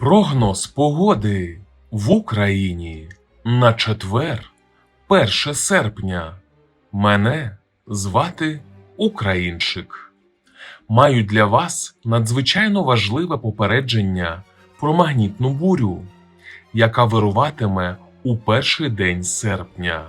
Прогноз погоди в Україні на четвер, 1 серпня. Мене звати Українчик. Маю для вас надзвичайно важливе попередження про магнітну бурю, яка вируватиме у перший день серпня.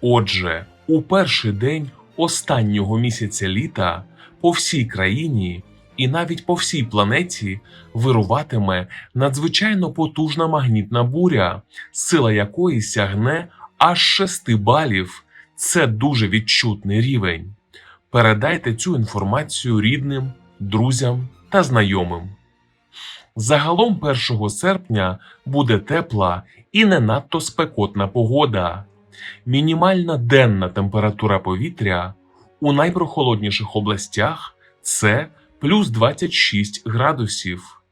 Отже, у перший день останнього місяця літа по всій країні і навіть по всій планеті вируватиме надзвичайно потужна магнітна буря, сила якої сягне аж 6 балів. Це дуже відчутний рівень. Передайте цю інформацію рідним, друзям та знайомим. Загалом 1 серпня буде тепла і не надто спекотна погода. Мінімальна денна температура повітря у найпрохолодніших областях це плюс 26 градусів.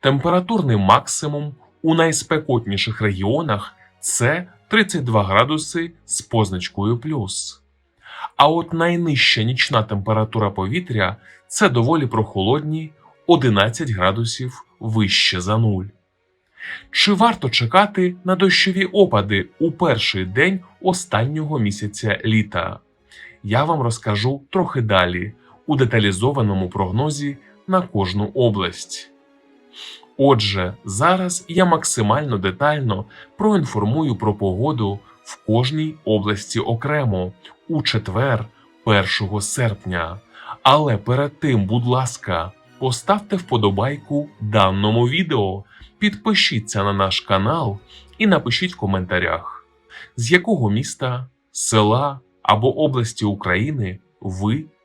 Температурний максимум у найспекотніших регіонах це 32 градуси з позначкою плюс. А от найнижча нічна температура повітря це доволі прохолодні 11 градусів вище за нуль. Чи варто чекати на дощові опади у перший день останнього місяця літа? Я вам розкажу трохи далі у деталізованому прогнозі на кожну область. Отже, зараз я максимально детально проінформую про погоду в кожній області окремо у четвер, 1 серпня. Але перед тим, будь ласка, поставте вподобайку даному відео, підпишіться на наш канал і напишіть в коментарях, з якого міста, села або області України ви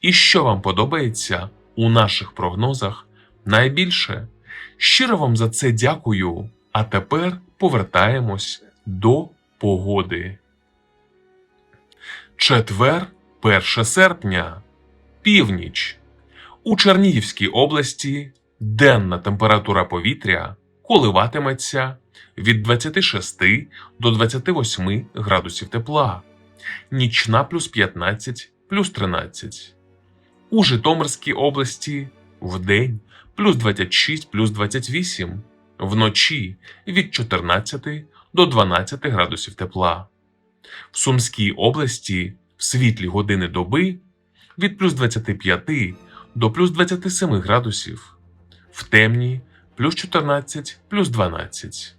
і що вам подобається у наших прогнозах найбільше. Щиро вам за це дякую. А тепер повертаємось до погоди. Четвер, 1 серпня. Північ. У Чернігівській області денна температура повітря коливатиметься від 26 до 28 градусів тепла, нічна плюс 15 плюс 13. У Житомирській області вдень плюс 26 плюс 28, вночі від 14 до 12 градусів тепла. В Сумській області в світлі години доби від плюс 25 до плюс 27 градусів, в темні плюс 14 плюс 12.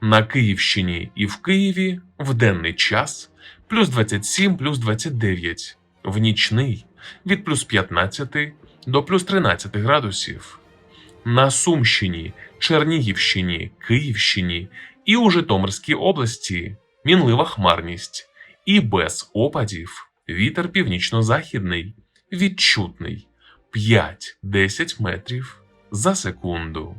На Київщині і в Києві в денний час плюс 27 плюс 29, в нічний від плюс 15 до плюс 13 градусів. На Сумщині, Чернігівщині, Київщині і у Житомирській області мінлива хмарність і без опадів вітер північно-західний, відчутний 5-10 метрів за секунду.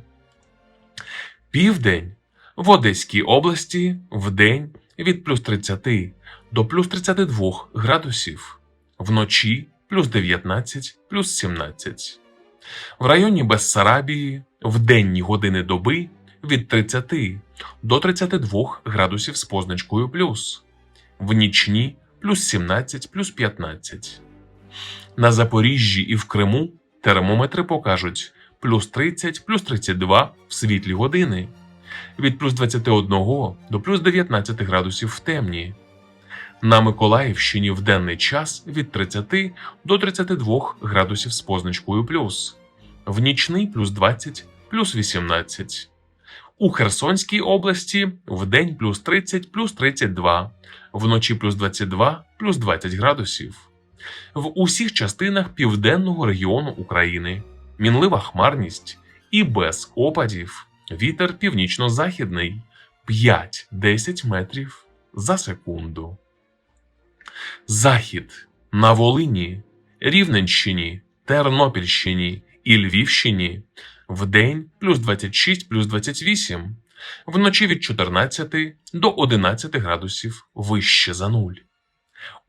Південь в Одеській області вдень від плюс 30 до плюс 32 градусів, вночі плюс 19 плюс 17. В районі Бессарабії в денні години доби від 30 до 32 градусів з позначкою плюс, в нічні плюс 17 плюс 15. На Запоріжжі і в Криму термометри покажуть плюс 30 плюс 32 в світлі години, від плюс 21 до плюс 19 градусів в темні. На Миколаївщині в денний час від 30 до 32 градусів з позначкою плюс, в нічний плюс 20 плюс 18. У Херсонській області в день плюс 30 плюс 32, вночі плюс 22 плюс 20 градусів. В усіх частинах південного регіону України мінлива хмарність і без опадів вітер північно-західний 5-10 метрів за секунду. Захід на Волині, Рівненщині, Тернопільщині і Львівщині вдень плюс 26 плюс 28, вночі від 14 до 11 градусів вище за нуль.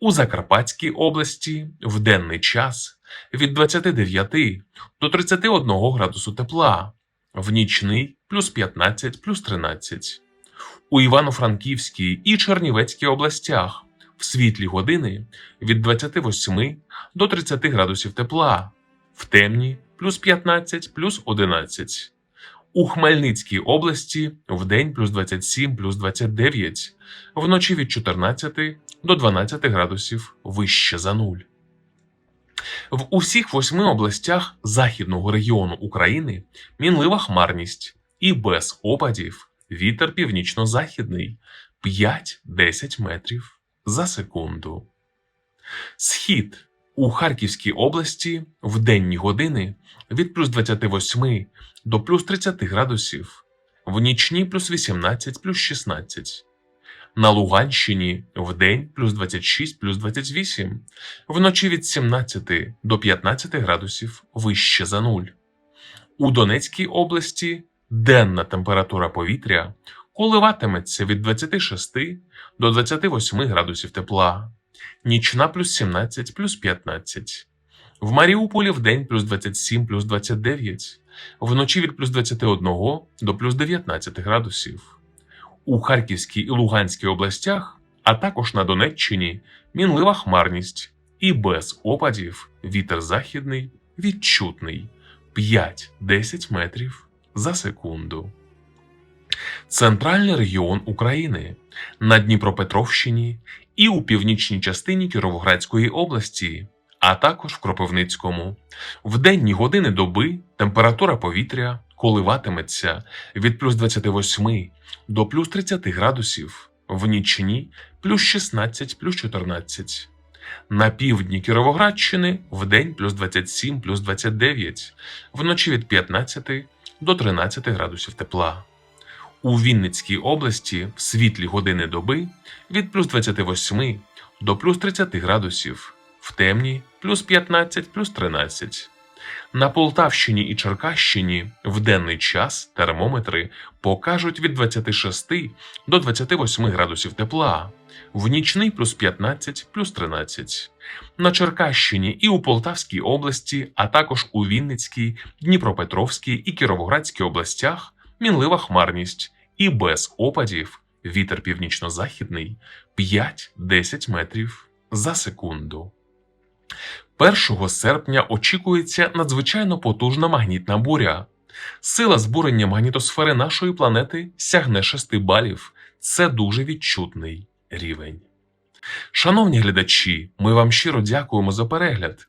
У Закарпатській області в денний час від 29 до 31 градусу тепла, в нічний плюс 15 плюс 13. У Івано-Франківській і Чернівецькій областях в світлі години від 28 до 30 градусів тепла, в темні плюс 15 плюс 11. У Хмельницькій області в день плюс 27 плюс 29, вночі від 14 до 12 градусів вище за нуль. В усіх восьми областях західного регіону України мінлива хмарність і без опадів вітер північно-західний 5-10 метрів за секунду. Схід у Харківській області в денні години від плюс 28 до плюс 30 градусів, в нічні плюс 18 плюс 16. На Луганщині в день плюс 26 плюс 28, вночі від 17 до 15 градусів вище за нуль. У Донецькій області денна температура повітря коливатиметься від 26 до 28 градусів тепла, нічна плюс 17 плюс 15. В Маріуполі в день плюс 27 плюс 29, вночі від плюс 21 до плюс 19 градусів. У Харківській і Луганській областях, а також на Донеччині мінлива хмарність і без опадів вітер західний відчутний 5-10 метрів за секунду. Центральний регіон України на Дніпропетровщині і у північній частині Кіровоградської області, а також в Кропивницькому. В денні години доби температура повітря коливатиметься від плюс 28 до плюс 30 градусів, в нічні плюс 16 плюс 14. На півдні Кіровоградщини в день плюс 27 плюс 29, вночі від 15 до 13 градусів тепла. У Вінницькій області в світлі години доби від плюс 28 до плюс 30 градусів, в темні плюс 15 плюс 13. На Полтавщині і Черкащині в денний час термометри покажуть від 26 до 28 градусів тепла, в нічний плюс 15 плюс 13. На Черкащині і у Полтавській області, а також у Вінницькій, Дніпропетровській і Кіровоградській областях мінлива хмарність і без опадів вітер північно-західний 5-10 метрів за секунду. 1 серпня очікується надзвичайно потужна магнітна буря. Сила збурення магнітосфери нашої планети сягне 6 балів. Це дуже відчутний рівень. Шановні глядачі, ми вам щиро дякуємо за перегляд.